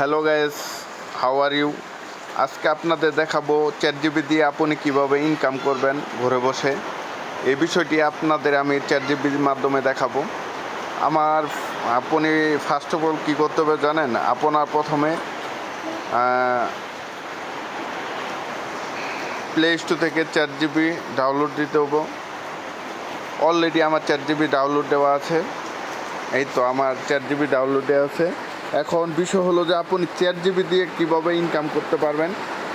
Hello guys how are you আজকে আপনাদের দেখাবো চ্যাট জিবি দিয়ে আপনি কীভাবে ইনকাম করবেন ঘরে বসে। এই বিষয়টি আপনাদের আমি চ্যাট জিবির মাধ্যমে দেখাবো। আমার, আপনি ফার্স্ট অফ অল কী করতে হবে জানেন? আপনার প্রথমে প্লে স্টোর থেকে চ্যাট জিবি ডাউনলোড দিতে হব। অলরেডি আমার চার জিবি ডাউনলোড দেওয়া আছে। এই তো আমার চার জিবি ডাউনলোড দেওয়া আছে। এখন বিষয় হলো যে আপনি চার জিবি দিয়ে কীভাবে ইনকাম করতে পারবেন?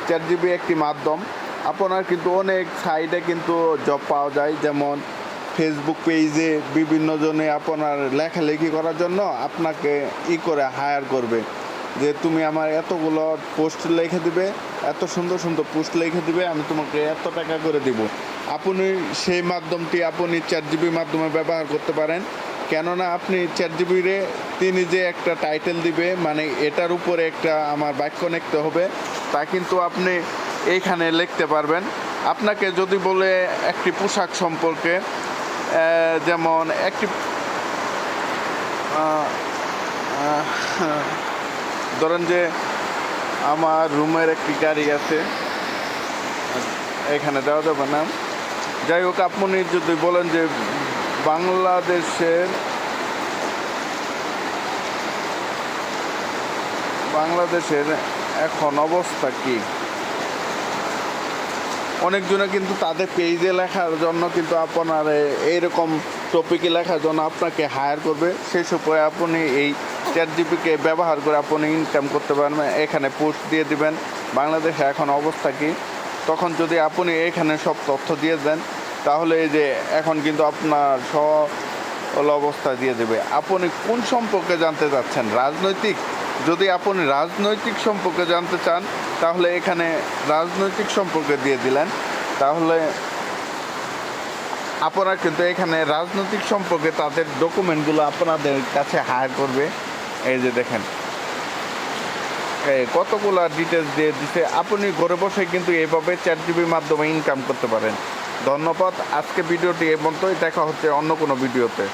চার জিবি একটি মাধ্যম। আপনার কিন্তু অনেক সাইডে কিন্তু জব পাওয়া যায়, যেমন ফেসবুক পেজে বিভিন্ন জনে আপনার লেখালেখি করার জন্য আপনাকে ই করে হায়ার করবে। যে তুমি আমার এতগুলো পোস্ট লিখে দিবে, এত সুন্দর সুন্দর পোস্ট লিখে দিবে, আমি তোমাকে এত টাকা করে দিব। আপনি সেই মাধ্যমটি আপনি চার জিবির মাধ্যমে ব্যবহার করতে পারেন। কেননা আপনি চার জিবিরে তিনি যে একটা টাইটেল দিবে মানে এটার উপরে একটা আমার বাক্য লিখতে হবে, তা কিন্তু আপনি এইখানে লিখতে পারবেন। আপনাকে যদি বলে একটি পোশাক সম্পর্কে যেমন একটি ধরেন যে আমার রুমের একটি গাড়ি আছে, এখানে দেওয়া যাবে না। যাই হোক, আপনি যদি বলেন যে বাংলাদেশের বাংলাদেশের এখন অবস্থা কি? অনেকজনে কিন্তু তাদের পেজে লেখার জন্য কিন্তু আপনার এইরকম টপিকে লেখার জন্য আপনাকে হায়ার করবে। সেই সময় আপনি এই চ্যাট জিপিকে ব্যবহার করে আপনি ইনকাম করতে পারবেন, এখানে পোস্ট দিয়ে দিবেন। বাংলাদেশে এখন অবস্থা কি? তখন যদি আপনি এখানে সব তথ্য দিয়ে দেন তাহলে এই যে এখন কিন্তু আপনার সকল অবস্থা দিয়ে দেবে। আপনি কোন সম্পর্কে জানতে চাচ্ছেন? রাজনৈতিক? যদি আপনি রাজনৈতিক সম্পর্কে জানতে চান, তাহলে এখানে রাজনৈতিক সম্পর্কে দিয়ে দিলেন। তাহলে আপনারা কিন্তু এখানে রাজনৈতিক সম্পর্কে তাদের ডকুমেন্টগুলো আপনাদের কাছে হায়ার করবে। এই যে দেখেন। কতগুলো ডিটেলস দিয়ে দিতে আপনি ঘরে বসে কিন্তু এইভাবে চ্যাট জিবির মাধ্যমে ইনকাম করতে পারেন। ধন্যবাদ। আজকে ভিডিওটি এ মতোই দেখা হচ্ছে অন্য কোনো ভিডিওতে।